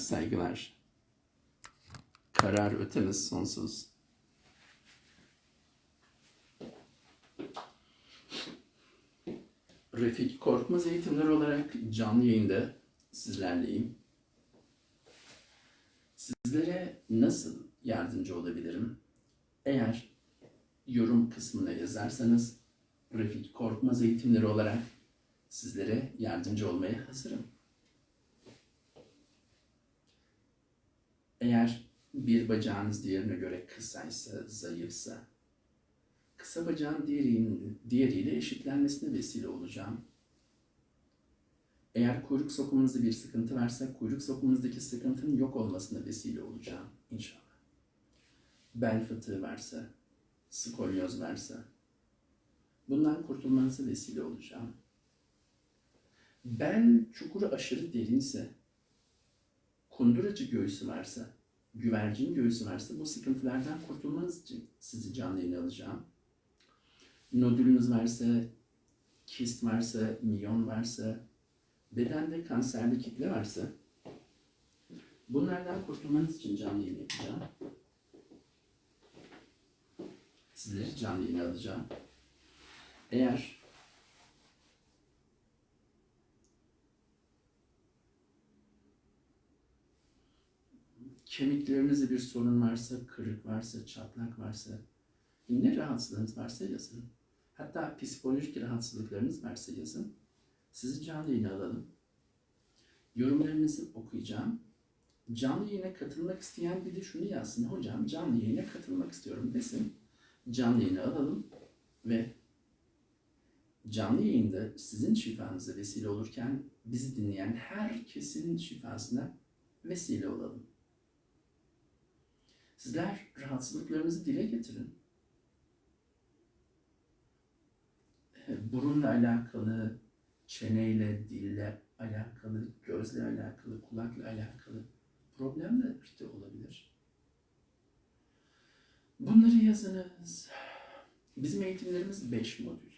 Saygılar. Karar ötemiz sonsuz. Refik Korkmaz eğitimleri olarak canlı yayında sizlerleyim. Sizlere nasıl yardımcı olabilirim? Eğer yorum kısmına yazarsanız Refik Korkmaz eğitimleri olarak sizlere yardımcı olmaya hazırım. Eğer bir bacağınız diğerine göre kısaysa, zayıfsa, kısa bacağın diğerinin, diğeriyle eşitlenmesine vesile olacağım. Eğer kuyruk sokumunuzda bir sıkıntı varsa, kuyruk sokumunuzdaki sıkıntının yok olmasına vesile olacağım inşallah. Bel fıtığı varsa, skolyoz varsa, bundan kurtulmanıza vesile olacağım. Bel çukuru aşırı derinse, kunduracı göğsü varsa, güvercin göğsü varsa bu sıkıntılardan kurtulmanız için sizi canlı yayına alacağım. Nodülünüz varsa, kist varsa, miyon varsa, bedende kanserli kitle varsa bunlardan kurtulmanız için canlı yayın yapacağım. Sizleri canlı yayına alacağım. Eğer kemiklerinizde bir sorun varsa, kırık varsa, çatlak varsa, ne rahatsızlığınız varsa yazın. Hatta psikolojik rahatsızlıklarınız varsa yazın. Sizi canlı yayına alalım. Yorumlarınızı okuyacağım. Canlı yayına katılmak isteyen bir de şunu yazsın. Hocam canlı yayına katılmak istiyorum desin. Canlı yayına alalım ve canlı yayında sizin şifanıza vesile olurken bizi dinleyen herkesin şifasına vesile olalım. Sizler rahatsızlıklarınızı dile getirin. Burunla alakalı, çeneyle, dille alakalı, gözle alakalı, kulakla alakalı problemler de olabilir. Bunları yazınız. Bizim eğitimlerimiz 5 modül.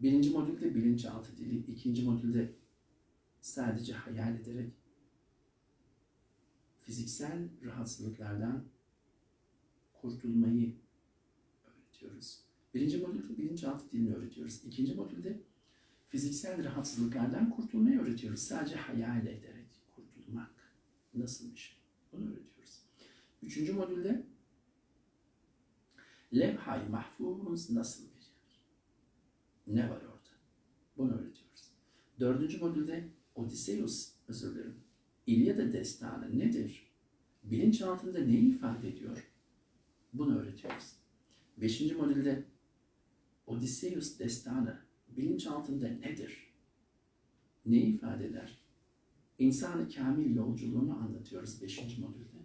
Birinci modülde bilinçaltı dili, ikinci modülde sadece hayal ederek fiziksel rahatsızlıklardan kurtulmayı öğretiyoruz. Birinci modülde bilinçaltı dilini öğretiyoruz. İkinci modülde fiziksel rahatsızlıklardan kurtulmayı öğretiyoruz. Sadece hayal ederek kurtulmak nasıl bir şey? Bunu öğretiyoruz. Üçüncü modülde levhay mahfuz nasıl bir yer? Ne var orada? Bunu öğretiyoruz. Dördüncü modülde Odysseus, özür dilerim. İlyada destanı nedir? Bilinç altında neyi ifade ediyor? Bunu öğretiyoruz. Beşinci modülde Odysseus destanı bilinç altında nedir? Neyi ifade eder? İnsanı kamil yolculuğunu anlatıyoruz beşinci modülde.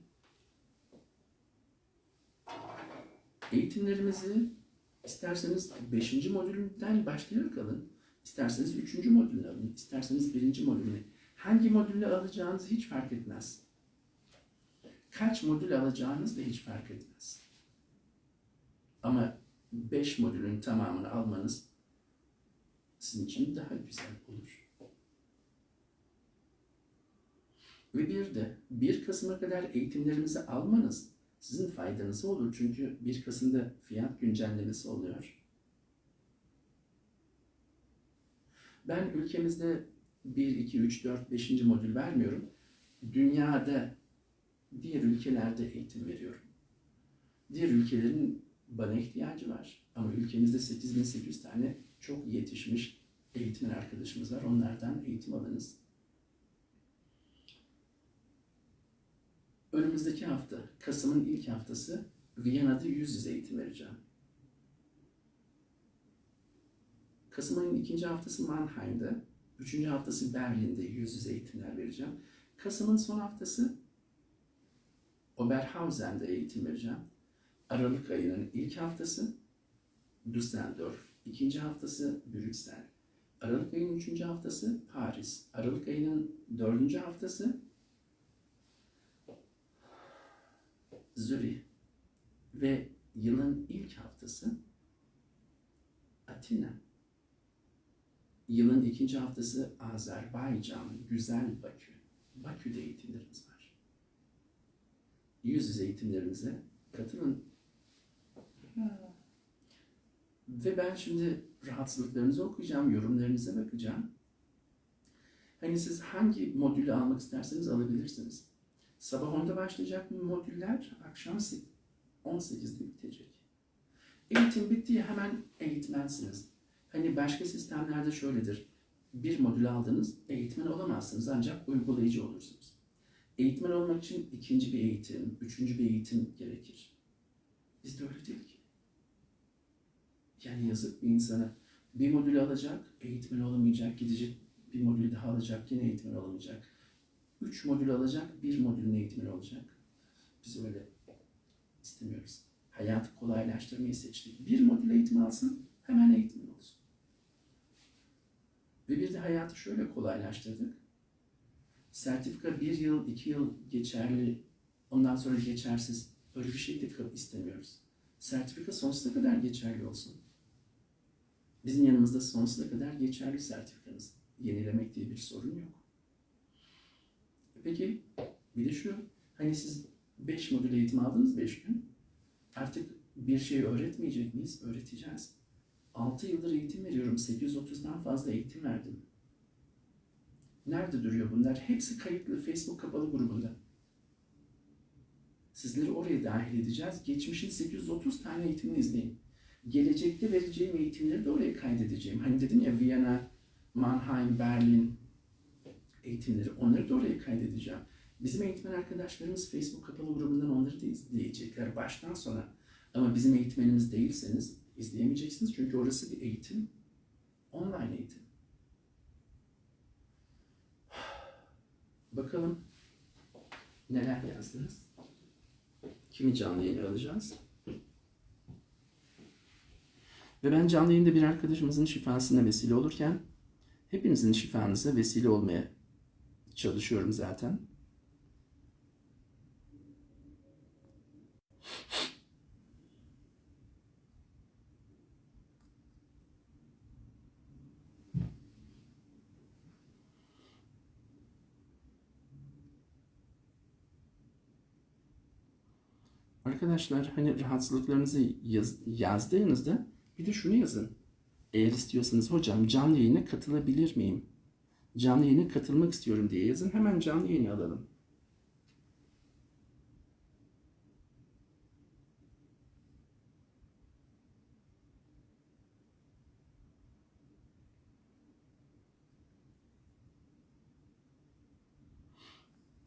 Eğitimlerimizi isterseniz beşinci modülden başlayarak alın. İsterseniz üçüncü modülünü alın. isterseniz birinci modülünü. Hangi modülü alacağınız hiç fark etmez. Kaç modül alacağınız da hiç fark etmez. Ama beş modülün tamamını almanız sizin için daha güzel olur. Ve bir de 1 Kasım'a kadar eğitimlerimizi almanız sizin faydanıza olur. Çünkü 1 Kasım'da fiyat güncellemesi oluyor. Ben ülkemizde 1, 2, 3, 4, 5. modül vermiyorum. Dünyada diğer ülkelerde eğitim veriyorum. Diğer ülkelerin bana ihtiyacı var. Ama ülkemizde 8800 tane çok yetişmiş eğitmen arkadaşımız var. Onlardan eğitim alınız. Önümüzdeki hafta, Kasım'ın ilk haftası Viyana'da yüz yüze eğitim vereceğim. Kasım'ın ikinci haftası Mannheim'da, üçüncü haftası Berlin'de yüz yüze eğitimler vereceğim. Kasım'ın son haftası Oberhausen'de eğitim vereceğim. Aralık ayının ilk haftası Düsseldorf, ikinci haftası Brüksel, Aralık ayının üçüncü haftası Paris, Aralık ayının dördüncü haftası Zürih ve yılın ilk haftası Atina. Yılın ikinci haftası Azerbaycan, güzel Bakü. Bakü'de eğitimlerimiz var. Yüz yüze eğitimlerimize katılın. Ve ben şimdi rahatsızlıklarınızı okuyacağım, yorumlarınıza bakacağım. Hani siz hangi modülü almak isterseniz alabilirsiniz. Sabah 10'da başlayacak modüller akşam 18'de bitecek. Eğitim bittiği hemen eğitmensiniz. Hani başka sistemlerde şöyledir. Bir modül aldınız, eğitmen olamazsınız ancak uygulayıcı olursunuz. Eğitmen olmak için ikinci bir eğitim, üçüncü bir eğitim gerekir. Bizde öyle değil ki. Yani yazık bir insana bir modül alacak, eğitmen olamayacak, gidecek bir modül daha alacak, yine eğitmen olamayacak. Üç modül alacak, bir modülün eğitmeni olacak. Biz öyle istemiyoruz. Hayatı kolaylaştırmayı seçtik. Bir modül eğitim alsın, hemen olsun. Ve bir de hayatı şöyle kolaylaştırdık. Sertifika bir yıl, iki yıl geçerli, ondan sonra geçersiz. Öyle bir şey de istemiyoruz. Sertifika sonsuza kadar geçerli olsun. Bizim yanımızda sonsuza kadar geçerli sertifikanız. Yenilemek diye bir sorun yok. Peki bir de şu, hani siz 5 modül eğitim aldınız 5 gün. Artık bir şey öğretmeyecek miyiz? Öğreteceğiz. 6 yıldır eğitim veriyorum. 830'dan fazla eğitim verdim. Nerede duruyor bunlar? Hepsi kayıtlı Facebook kapalı grubunda. Sizleri oraya dahil edeceğiz. Geçmişin 830 tane eğitimini izleyin. Gelecekte vereceğim eğitimleri de oraya kaydedeceğim. Hani dedim ya Viyana, Mannheim, Berlin eğitimleri onları da oraya kaydedeceğim. Bizim eğitmen arkadaşlarımız Facebook kapalı grubundan onları da izleyecekler baştan sona. Ama bizim eğitmenimiz değilseniz izleyemeyeceksiniz çünkü orası bir eğitim. Online eğitim. Bakalım neler yazdınız? Kimi canlı yayına alacağız? Ve ben canlı yayında bir arkadaşımızın şifasına vesile olurken hepinizin şifanıza vesile olmaya çalışıyorum zaten. Arkadaşlar hani rahatsızlıklarınızı yaz, yazdığınızda bir de şunu yazın. Eğer istiyorsanız hocam canlı yayına katılabilir miyim? Canlı yayına katılmak istiyorum diye yazın. Hemen canlı yayını alalım.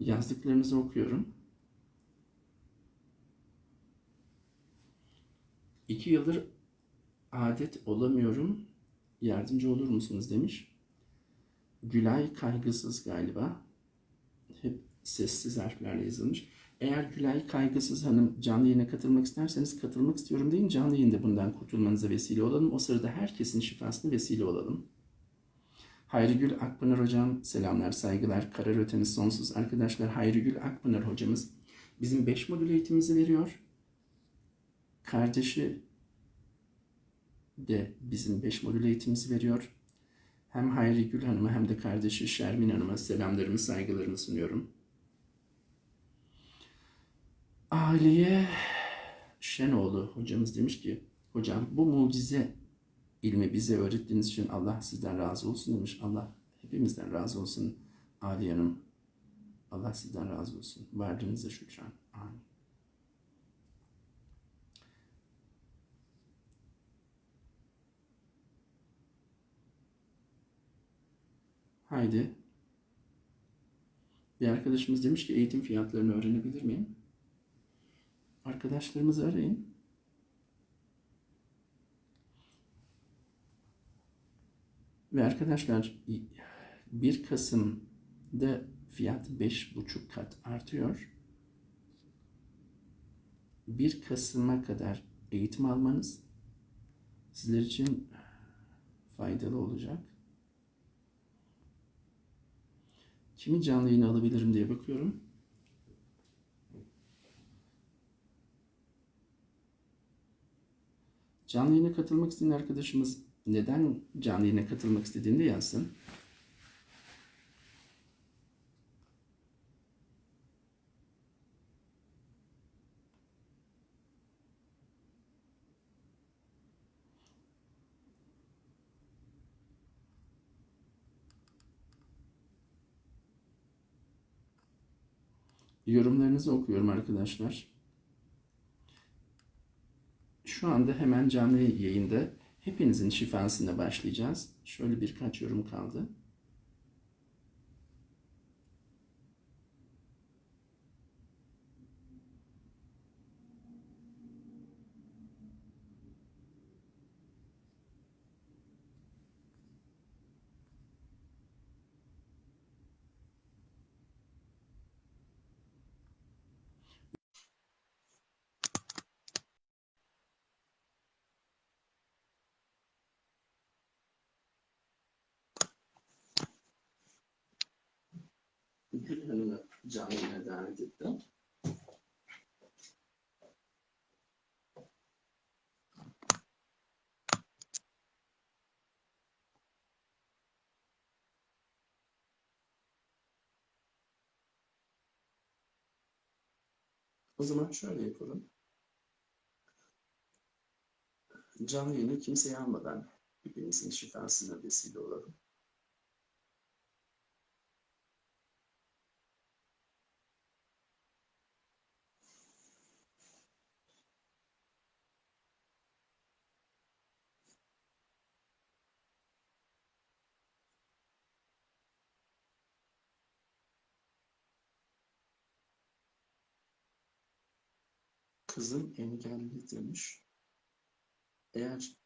Yazdıklarınızı okuyorum. İki yıldır adet olamıyorum. Yardımcı olur musunuz demiş. Gülay kaygısız galiba. Hep sessiz harflerle yazılmış. Eğer Gülay Kaygısız Hanım canlı yayına katılmak isterseniz katılmak istiyorum deyin. Canlı yayında bundan kurtulmanıza vesile olalım. O sırada herkesin şifasına vesile olalım. Hayri Gül Akpınar Hocam selamlar, saygılar. Karar öteniz sonsuz. Arkadaşlar Hayri Gül Akpınar Hocamız bizim 5 modül eğitimimizi veriyor. Kardeşi de bizim 5 modül eğitimimizi veriyor. Hem Hayri Gül Hanım'a hem de kardeşi Şermin Hanım'a selamlarımı, saygılarımı sunuyorum. Aliye Şenoğlu hocamız demiş ki, hocam bu mucize ilmi bize öğrettiğiniz için Allah sizden razı olsun demiş. Allah hepimizden razı olsun Aliye Hanım. Allah sizden razı olsun. Varlığınıza şükran. Amin. Haydi. Bir arkadaşımız demiş ki eğitim fiyatlarını öğrenebilir miyim? Arkadaşlarımızı arayın. Ve arkadaşlar 1 Kasım'da fiyat 5,5 kat artıyor. 1 Kasım'a kadar eğitim almanız sizler için faydalı olacak. Kimi canlı yayına alabilirim diye bakıyorum. Canlı yayına katılmak isteyen arkadaşımız neden canlı yayına katılmak istediğini yazsın. Yorumlarınızı okuyorum arkadaşlar. Şu anda hemen canlı yayında hepinizin şifasına başlayacağız. Şöyle birkaç yorum kaldı. Gül Hanım'ı yayına davet ettim. O zaman şöyle yapalım. Canlı yayını kimseye almadan hepimizin şifasına vesile olalım. Kızım engelli demiş. Eğer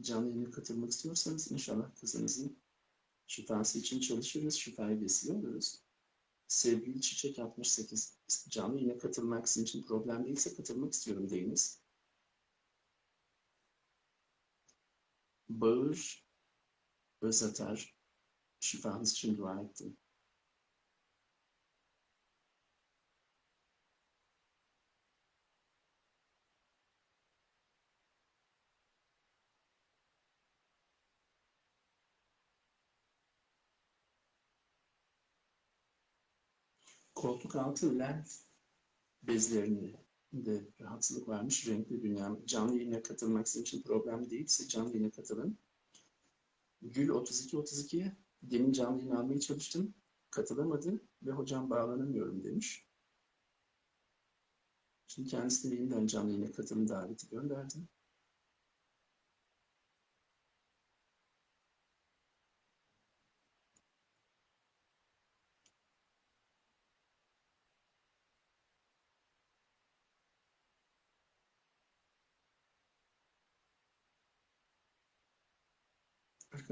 canlı yayına katılmak istiyorsanız inşallah kızınızın şifası için çalışırız. Şifaya vesile oluruz. Sevgili Çiçek 68 canlı yayına katılmak sizin için problem değilse katılmak istiyorum deyiniz. Bağır Özatar şifanız için dua ettim. Koltuk altı lenf bezlerini de rahatsızlık varmış. Renkli dünya. Canlı yayına katılmak sizin için problem değilse canlı yayına katılın. Gül 32-32 demin canlı yayın almaya çalıştım. Katılamadı ve hocam bağlanamıyorum demiş. Şimdi kendisine yeniden canlı yayına katılım daveti gönderdim.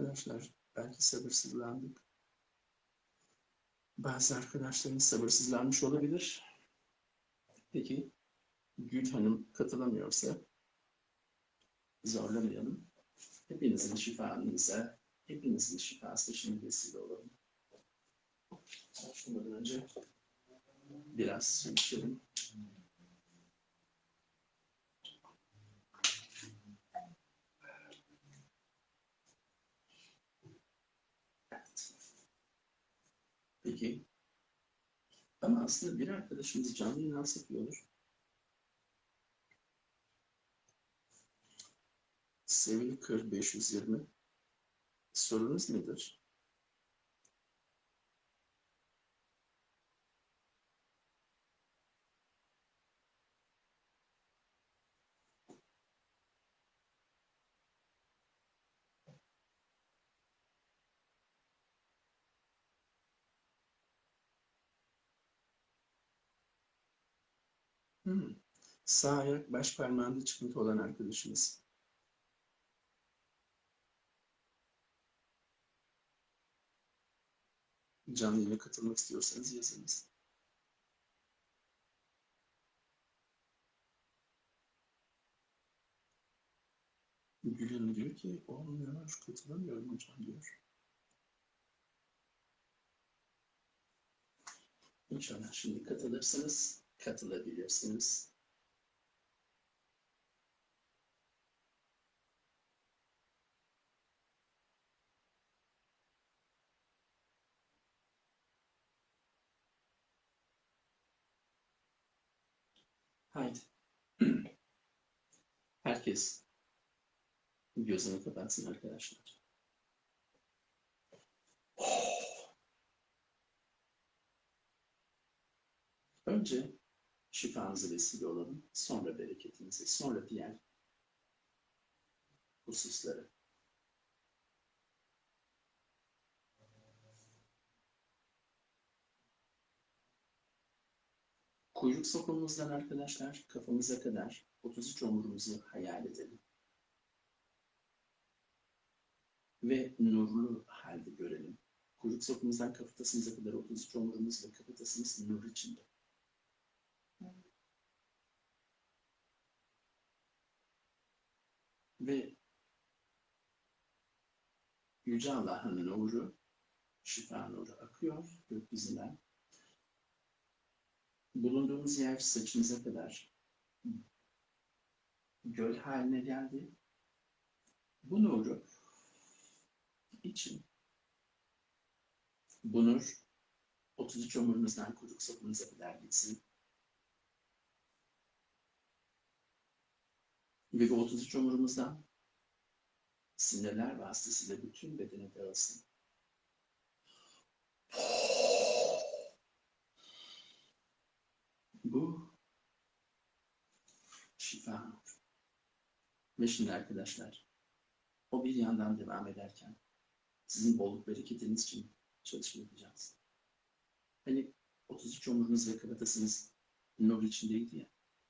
Arkadaşlar belki sabırsızlandık. Bazı arkadaşlarımız sabırsızlanmış olabilir. Peki Gül Hanım katılamıyorsa zorlamayalım. Hepinizin şifanıza, hepinizin şifası için vesile olalım. Başlamadan önce biraz su. Evet. Peki. Ama aslında bir arkadaşımız canlı yayın alsak iyi olur. Sevgili Kır 520. Sorunuz nedir? Hmm. Sağ ayak baş parmağında çıkıntı olan arkadaşımız. Canlı katılmak istiyorsanız yazınız. Gül Hanım diyor ki olmuyor, katılamıyorum hocam diyor. İnşallah şimdi katılırsanız katılabilirsiniz. Haydi. Herkes gözünü kapatsın arkadaşlar. Önce şifanızı vesile olalım, sonra bereketinizi, sonra diğer hususları. Kuyruk sokumumuzdan arkadaşlar kafamıza kadar 33 omurumuzu hayal edelim. Ve nurlu halde görelim. Kuyruk sokumumuzdan kafatasımıza kadar 33 omurumuz ve kafatasımız nur içinde. Ve Yüce Allah'ın nuru, şifa nuru akıyor gökyüzünden. Bulunduğumuz yer saçımıza kadar göl haline geldi. Bu nuru için bu nur 33 omurumuzdan kuyruk sapımıza kadar gitsin. Ve bu 33 omurumuzdan sinirler vasıtasıyla bütün bedene dağılsın. Bu şifa. Ve şimdi arkadaşlar, o bir yandan devam ederken sizin bolluk bereketiniz için çalışma yapacağız. Hani 33 omurunuz ve kafatasınız nur içindeydi ya.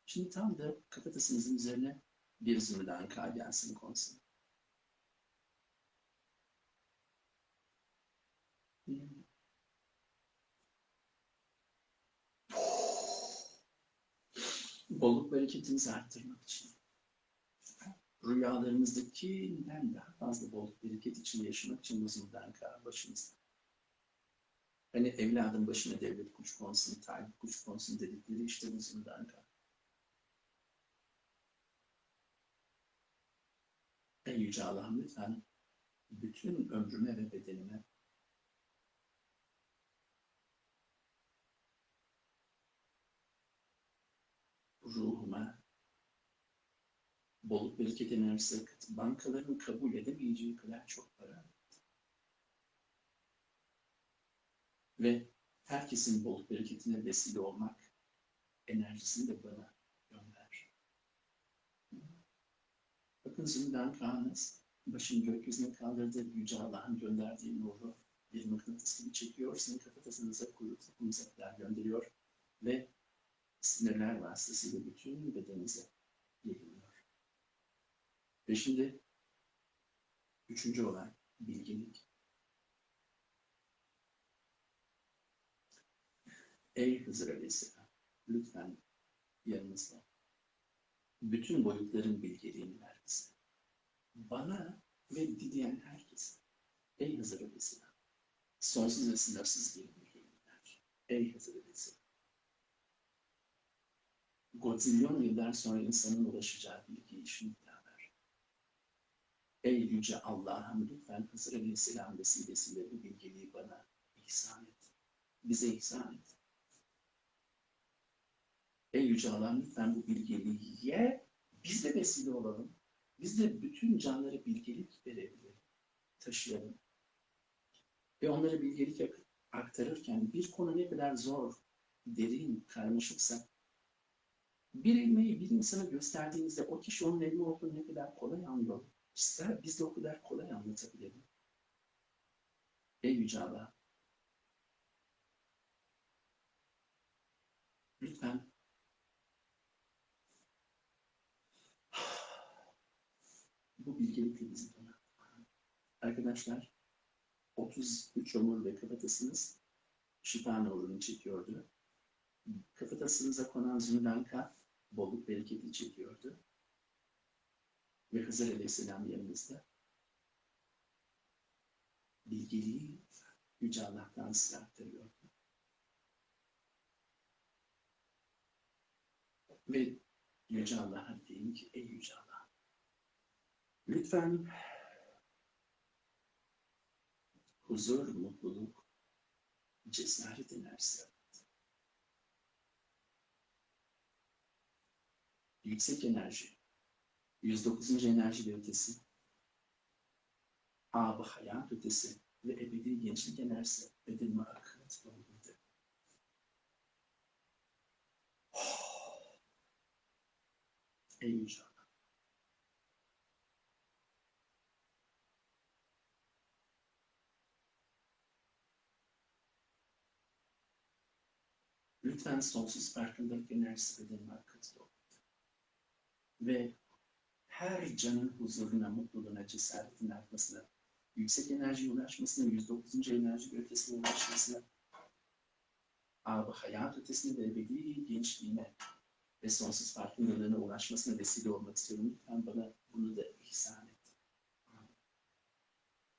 Şimdi tam da kafatasınızın üzerine bir zümrüden K gelsin konsun. Hmm. Bolluk bereketinizi arttırmak için. Rüyalarınızdakinden daha fazla bolluk bereket içinde yaşamak için uzundan K başınızda. Hani evladın başına devlet kuş konsun, talip kuş konsun dedikleri işte uzundan K. Ey Yüce Allah'ım lütfen bütün ömrüme ve bedenime ruhuma bolluk bereket enerjisi. Bankaların kabul edemeyeceği kadar çok para. Ve herkesin bolluk bereketine vesile olmak enerjisini de bana Bakın şimdiden Kaan'ız başını gökyüzüne kaldırdı. Yüce Allah'ın gönderdiği nuru bir mıknatıs gibi çekiyor. Sizin kafatasınıza, kuyruk sapınıza kadar gönderiyor. Ve sinirler vasıtasıyla bütün bedeninize yayılıyor. Ve şimdi üçüncü olay bilginlik. Ey Hızır Aleyhisselam, lütfen yanımızda bütün boyutların bilgeliğini ver. Bana ve dileyen herkese. Ey Hızır Aleyhisselam, sonsuz ve sınırsız bir ver. Ey Hızır Aleyhisselam, Godzilyon yıllar sonra insanın ulaşacağı bilgiyi şimdi ver. Ey Yüce Allah'ım lütfen Hızır Aleyhisselam vesilesiyle bu bilgeliği bana ihsan et. Bize ihsan et. Ey Yüce Allah'ım lütfen bu bilgeliğe biz de vesile olalım. Biz de bütün canlara bilgelik verebilelim, taşıyalım. Ve onlara bilgelik aktarırken bir konu ne kadar zor, derin, karmaşıksa bir ilmeği bir insana gösterdiğinizde o kişi onun elma olduğunu ne kadar kolay anlıyor. İster biz de o kadar kolay anlatabilelim. Ey Yüce Allah, lütfen bu bilgelikle bizi donat. Arkadaşlar, 33 omur kafatasınız şifa nurunu çekiyordu. Kafatasınıza konan zümranka bolluk bereketi çekiyordu. Ve Hızır Aleyhisselam yanımızda. Bilgeliği Yüce Allah'tan size aktarıyordu. Ve Yüce Allah'a deyin ki ey Yüce Allah Lütfen huzur, mutluluk, cesaret enerjisi. Yüksek enerji. 109. enerji ve ötesi. Abı hayat ötesi ve ebedi gençlik enerjisi bedenime akıntı olmadı. Oh. En yüce Lütfen sonsuz farkındalık enerjisi bedenime akıtı. Ve her canın huzuruna, mutluluğuna, cesaretine artmasına, yüksek enerjiye ulaşmasına, 109. enerji ötesine ulaşmasına, abi hayat ötesine ve ebedi gençliğine ve sonsuz farkındalığına ulaşmasına vesile olmak istiyorum. Lütfen bana bunu da ihsan et.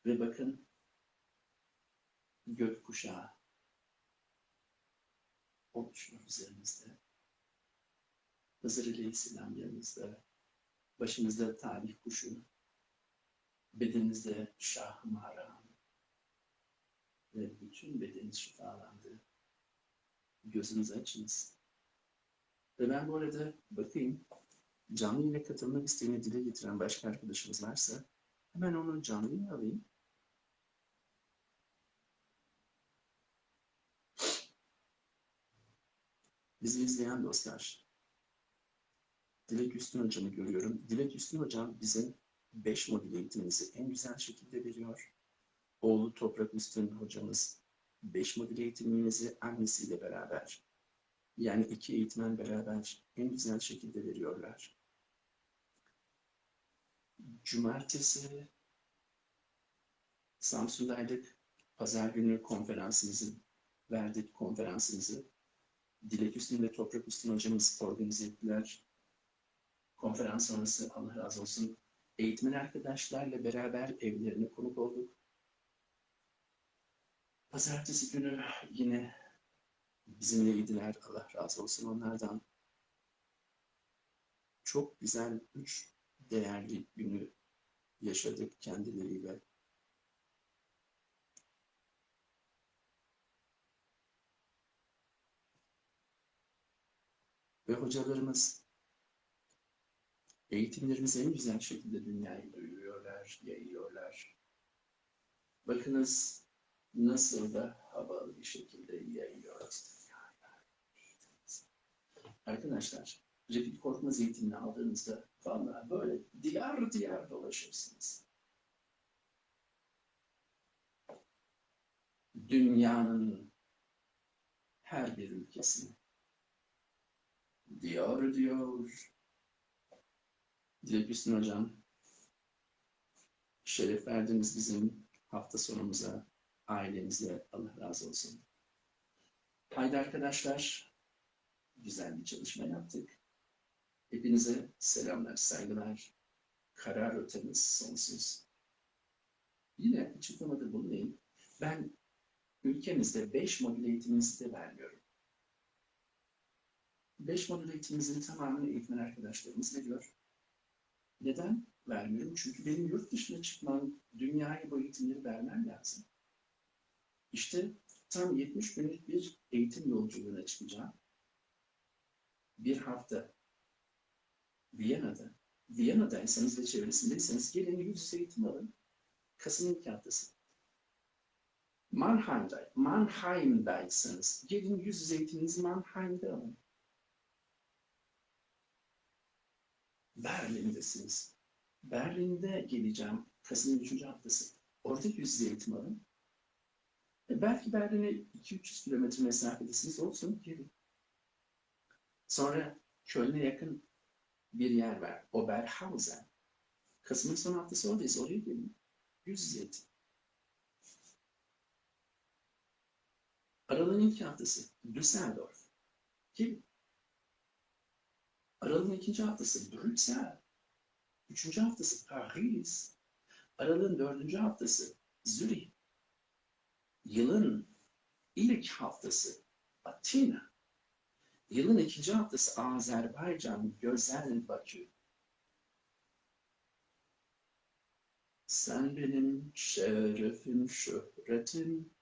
Ve bakın gökkuşağı oluşuyor üzerimizde. Hızır Aleyhisselam yanımızda. Başımızda talih kuşu. Bedenimizde şah maram. Ve bütün bedeniniz şifalandı. Gözünüzü açınız. Ve ben bu arada bakayım canlı yayına katılmak isteğini dile getiren başka arkadaşımız varsa hemen onu canlı alayım. Bizi izleyen dostlar, Dilek Üstün Hocam'ı görüyorum. Dilek Üstün Hocam bizim 5 modül eğitimimizi en güzel şekilde veriyor. Oğlu Toprak Üstün hocamız 5 modül eğitimimizi annesiyle beraber yani iki eğitmen beraber en güzel şekilde veriyorlar. Cumartesi Samsun'daydık. Pazar günü konferansımızı verdik konferansımızı. Dilek Üstün ve Toprak Üstün hocamız organize ettiler. Konferans sonrası Allah razı olsun eğitmen arkadaşlarla beraber evlerine konuk olduk. Pazartesi günü yine bizimleydiler. Allah razı olsun onlardan. Çok güzel üç değerli günü yaşadık kendileriyle. Ve hocalarımız eğitimlerimizi en güzel şekilde dünyaya duyuruyorlar, yayıyorlar. Bakınız nasıl da havalı bir şekilde yayıyoruz dünyaya. Arkadaşlar, Refik Korkmaz eğitimini aldığınızda vallahi böyle diyar diyar dolaşırsınız. Dünyanın her bir ülkesine diyor diyor. Dilek Hocam, şeref verdiniz bizim hafta sonumuza, ailemizle. Allah razı olsun. Haydi arkadaşlar, güzel bir çalışma yaptık. Hepinize selamlar, saygılar. Karar ötemiz sonsuz. Yine açıklamada bulunayım. Ben ülkemizde 5 modül eğitimimizi de vermiyorum. 5 modül eğitimimizin tamamını eğitmen arkadaşlarımız veriyor. Neden vermiyorum? Çünkü benim yurt dışına çıkmam, dünyaya bu eğitimleri vermem lazım. İşte tam 70 günlük bir eğitim yolculuğuna çıkacağım. Bir hafta Viyana'da. Viyana'daysanız ve çevresindeyseniz gelin yüz yüze eğitim alın. Kasım ilk haftası. Mannheim'da, Mannheim'daysanız gelin yüz yüze eğitiminizi Mannheim'de alın. Berlin'desiniz. Berlin'de geleceğim Kasım'ın 3. haftası. Orada yüz eğitim alın. E belki Berlin'e 2-300 kilometre mesafedesiniz olsun gelin. Sonra Köln'e yakın bir yer var. Oberhausen. Kasım'ın son haftası oradayız. Oraya gelin. Yüz yüze eğitim. Aralığın ilk haftası Düsseldorf. Gelin. Aralığın ikinci haftası Brüksel. Üçüncü haftası Paris. Aralığın dördüncü haftası Zürih. Yılın ilk haftası Atina. Yılın ikinci haftası Azerbaycan, Gözel Bakü. Sen benim şerefim, şöhretim,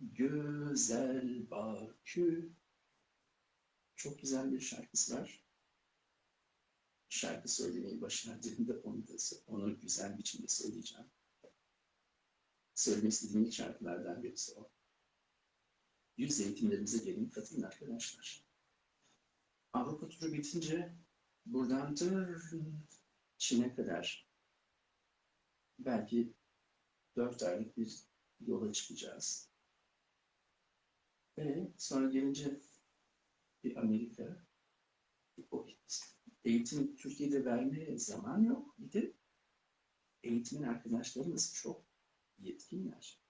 Güzel Bakü. Çok güzel bir şarkısı var. Şarkı söylemeyi başardığımda onu da onu güzel biçimde söyleyeceğim. Söylemek istediğim ilk şarkılardan birisi o. Yüz eğitimlerimize gelin katılın arkadaşlar. Avrupa turu bitince buradan tır Çin'e kadar belki dört aylık bir yola çıkacağız. Ve sonra gelince bir Amerika, o eğitim Türkiye'de vermeye zaman yok. Bir de eğitimin arkadaşlarımız çok yetkinler.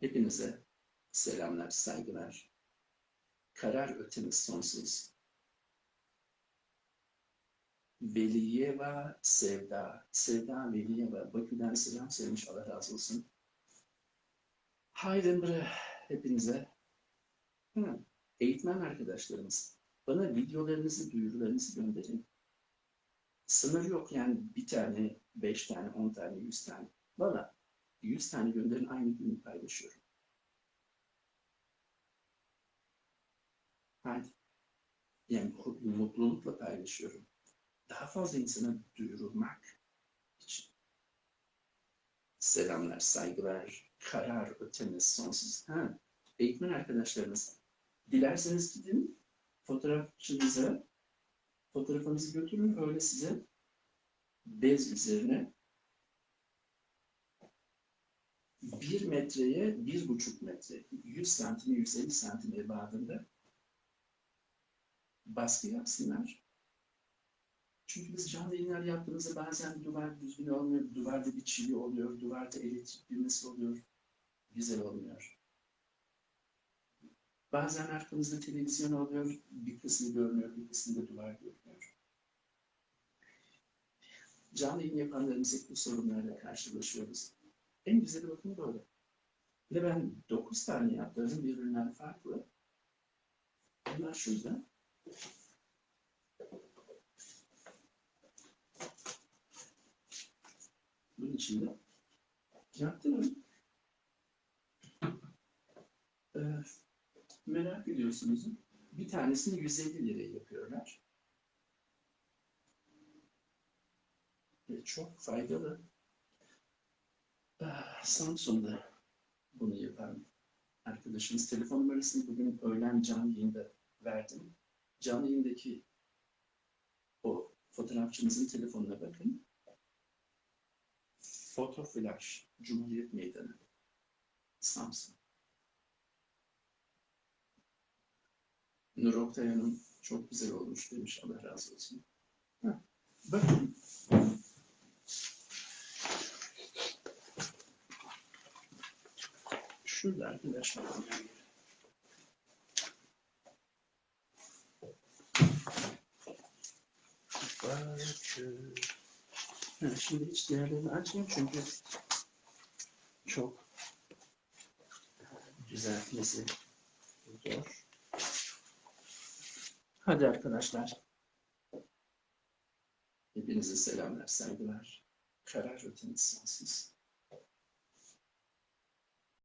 Hepinize selamlar, saygılar. Karar ötemiz sonsuz. Veliyeva Sevda. Sevda Veliyeva. Bakü'den selam söylemiş. Allah razı olsun. Haydi hepinize. Hı. Eğitmen arkadaşlarımız. Bana videolarınızı, duyurularınızı gönderin. Sınır yok yani bir tane, beş tane, on tane, yüz tane. Valla yüz tane gönderin aynı gün paylaşıyorum. Haydi. Yani mutlulukla paylaşıyorum. Daha fazla insana duyurulmak için. Selamlar, saygılar, karar ötemiz sonsuz. Ha, eğitmen arkadaşlarımız, dilerseniz gidin fotoğrafçınıza fotoğrafınızı götürün, öyle size bez üzerine bir metreye bir buçuk metre, 100 santime 150 santime bağında baskı yapsınlar. Çünkü biz canlı yayınlar yaptığımızda bazen duvar düzgün olmuyor, duvarda bir çivi oluyor, duvarda elektrik düğmesi oluyor, güzel olmuyor. Bazen arkamızda televizyon oluyor, bir kısmı görmüyor, bir kısmı da duvar görmüyor. Canlı yayın yapanlarımız hep bu sorunlarla karşılaşıyoruz. En güzeli bakın böyle. Ve ben 9 tane yaptığım birbirinden farklı. Bunlar şurada. Bunun içinde yaptım. Ee, merak ediyorsunuz. Bir tanesini 150 liraya yapıyorlar. Ve çok faydalı. Ah, Samsun'da bunu yapan arkadaşımız telefon numarasını bugün öğlen canlı yayında verdim. Canlı yayındaki o fotoğrafçımızın telefonuna bakın. Foto Flash, Cumhuriyet Meydanı, Samsun. Nur Oktay Hanım çok güzel olmuş demiş. Allah razı olsun. Bakın. Şurada arkadaşlar. Ha, şimdi hiç diğerlerini açmayayım çünkü çok düzeltmesi zor. Hadi arkadaşlar. Hepinize selamlar, saygılar. Karar sonsuz.